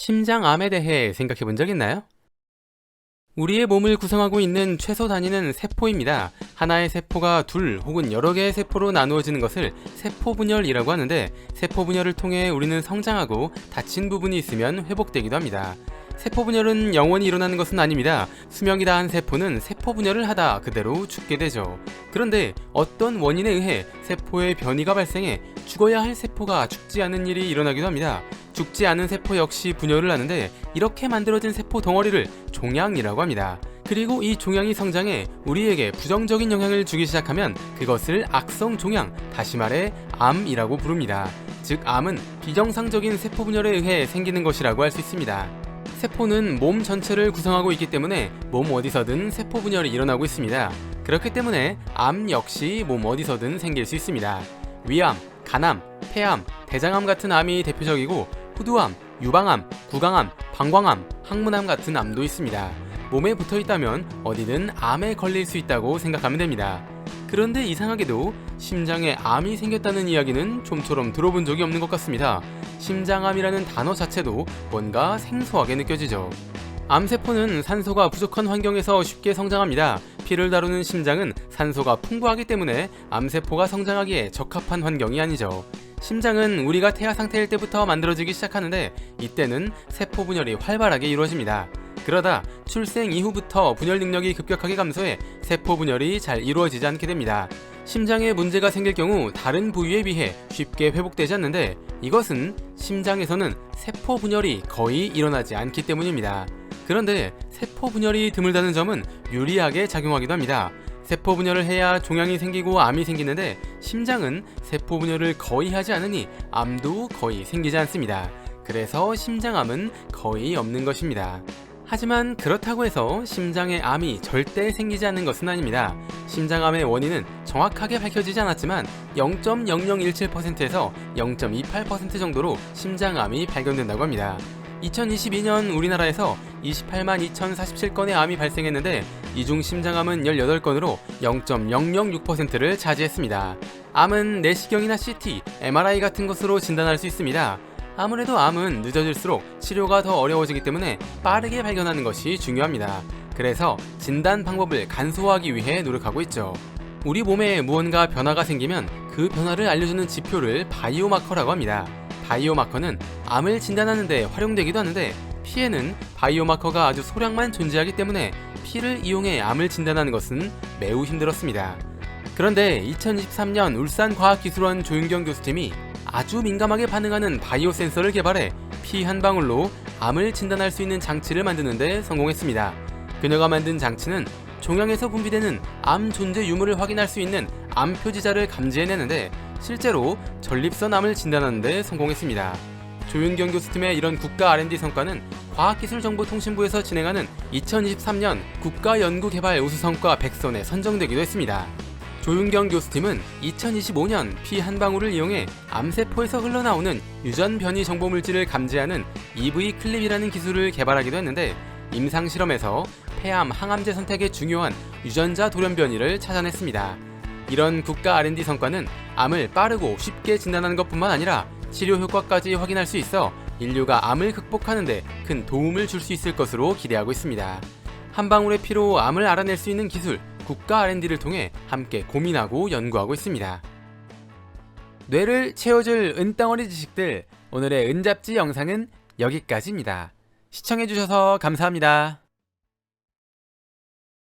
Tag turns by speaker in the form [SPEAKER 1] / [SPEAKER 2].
[SPEAKER 1] 심장암에 대해 생각해 본 적 있나요? 우리의 몸을 구성하고 있는 최소 단위는 세포입니다. 하나의 세포가 둘 혹은 여러 개의 세포로 나누어지는 것을 세포분열이라고 하는데 세포분열을 통해 우리는 성장하고 다친 부분이 있으면 회복되기도 합니다. 세포분열은 영원히 일어나는 것은 아닙니다. 수명이 다한 세포는 세포분열을 하다 그대로 죽게 되죠. 그런데 어떤 원인에 의해 세포의 변이가 발생해 죽어야 할 세포가 죽지 않은 일이 일어나기도 합니다. 죽지 않은 세포 역시 분열을 하는데 이렇게 만들어진 세포 덩어리를 종양이라고 합니다. 그리고 이 종양이 성장해 우리에게 부정적인 영향을 주기 시작하면 그것을 악성 종양, 다시 말해 암이라고 부릅니다. 즉, 암은 비정상적인 세포 분열에 의해 생기는 것이라고 할 수 있습니다. 세포는 몸 전체를 구성하고 있기 때문에 몸 어디서든 세포 분열이 일어나고 있습니다. 그렇기 때문에 암 역시 몸 어디서든 생길 수 있습니다. 위암, 간암, 폐암, 대장암 같은 암이 대표적이고 후두암, 유방암, 구강암, 방광암, 항문암 같은 암도 있습니다. 몸에 붙어 있다면 어디든 암에 걸릴 수 있다고 생각하면 됩니다. 그런데 이상하게도 심장에 암이 생겼다는 이야기는 좀처럼 들어본 적이 없는 것 같습니다. 심장암이라는 단어 자체도 뭔가 생소하게 느껴지죠. 암세포는 산소가 부족한 환경에서 쉽게 성장합니다. 피를 다루는 심장은 산소가 풍부하기 때문에 암세포가 성장하기에 적합한 환경이 아니죠. 심장은 우리가 태아 상태일 때부터 만들어지기 시작하는데 이때는 세포 분열이 활발하게 이루어집니다. 그러다 출생 이후부터 분열 능력이 급격하게 감소해 세포 분열이 잘 이루어지지 않게 됩니다. 심장에 문제가 생길 경우 다른 부위에 비해 쉽게 회복되지 않는데 이것은 심장에서는 세포 분열이 거의 일어나지 않기 때문입니다. 그런데 세포 분열이 드물다는 점은 유리하게 작용하기도 합니다. 세포 분열을 해야 종양이 생기고 암이 생기는데 심장은 세포 분열을 거의 하지 않으니 암도 거의 생기지 않습니다. 그래서 심장암은 거의 없는 것입니다. 하지만 그렇다고 해서 심장에 암이 절대 생기지 않는 것은 아닙니다. 심장암의 원인은 정확하게 밝혀지지 않았지만 0.0017%에서 0.28% 정도로 심장암이 발견된다고 합니다. 2022년 우리나라에서 28만 2,047건의 암이 발생했는데 이 중 심장암은 18건으로 0.006%를 차지했습니다. 암은 내시경이나 CT, MRI 같은 것으로 진단할 수 있습니다. 아무래도 암은 늦어질수록 치료가 더 어려워지기 때문에 빠르게 발견하는 것이 중요합니다. 그래서 진단 방법을 간소화하기 위해 노력하고 있죠. 우리 몸에 무언가 변화가 생기면 그 변화를 알려주는 지표를 바이오마커라고 합니다. 바이오마커는 암을 진단하는 데 활용되기도 하는데 피에는 바이오마커가 아주 소량만 존재하기 때문에 피를 이용해 암을 진단하는 것은 매우 힘들었습니다. 그런데 2023년 울산과학기술원 조윤경 교수팀이 아주 민감하게 반응하는 바이오 센서를 개발해 피 한 방울로 암을 진단할 수 있는 장치를 만드는데 성공했습니다. 그녀가 만든 장치는 종양에서 분비되는 암 존재 유무를 확인할 수 있는 암 표지자를 감지해내는데 실제로 전립선 암을 진단하는 데 성공했습니다. 조윤경 교수팀의 이런 국가 R&D 성과는 과학기술정보통신부에서 진행하는 2023년 국가연구개발 우수성과 100선에 선정되기도 했습니다. 조윤경 교수팀은 2025년 피 한 방울을 이용해 암세포에서 흘러나오는 유전 변이 정보 물질을 감지하는 EV 클립이라는 기술을 개발하기도 했는데 임상 실험에서 폐암 항암제 선택에 중요한 유전자 돌연 변이를 찾아냈습니다. 이런 국가 R&D 성과는 암을 빠르고 쉽게 진단하는 것뿐만 아니라 치료 효과까지 확인할 수 있어 인류가 암을 극복하는데 큰 도움을 줄 수 있을 것으로 기대하고 있습니다. 한 방울의 피로 암을 알아낼 수 있는 기술 국가 R&D를 통해 함께 고민하고 연구하고 있습니다. 뇌를 채워줄 은덩어리 지식들 오늘의 은잡지 영상은 여기까지입니다. 시청해주셔서 감사합니다.